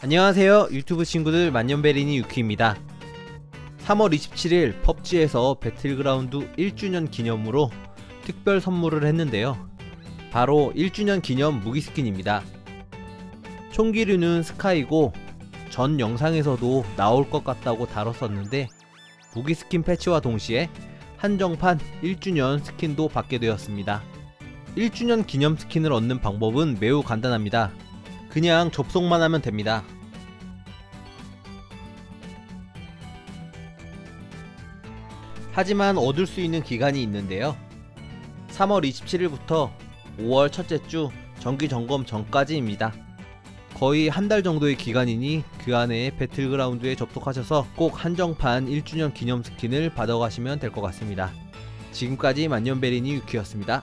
안녕하세요. 유튜브 친구들 만년베리니 유키입니다. 3월 27일 펍지에서 배틀그라운드 1주년 기념으로 특별 선물을 했는데요. 바로 1주년 기념 무기 스킨입니다. 총기류는 스카이고 전 영상에서도 나올 것 같다고 다뤘었는데 무기 스킨 패치와 동시에 한정판 1주년 스킨도 받게 되었습니다. 1주년 기념 스킨을 얻는 방법은 매우 간단합니다 그냥 접속만 하면 됩니다. 하지만 얻을 수 있는 기간이 있는데요. 3월 27일부터 5월 첫째 주 정기 점검 전까지입니다. 거의 한 달 정도의 기간이니 그 안에 배틀그라운드에 접속하셔서 꼭 한정판 1주년 기념 스킨을 받아가시면 될 것 같습니다. 지금까지 만년베리니 유키였습니다.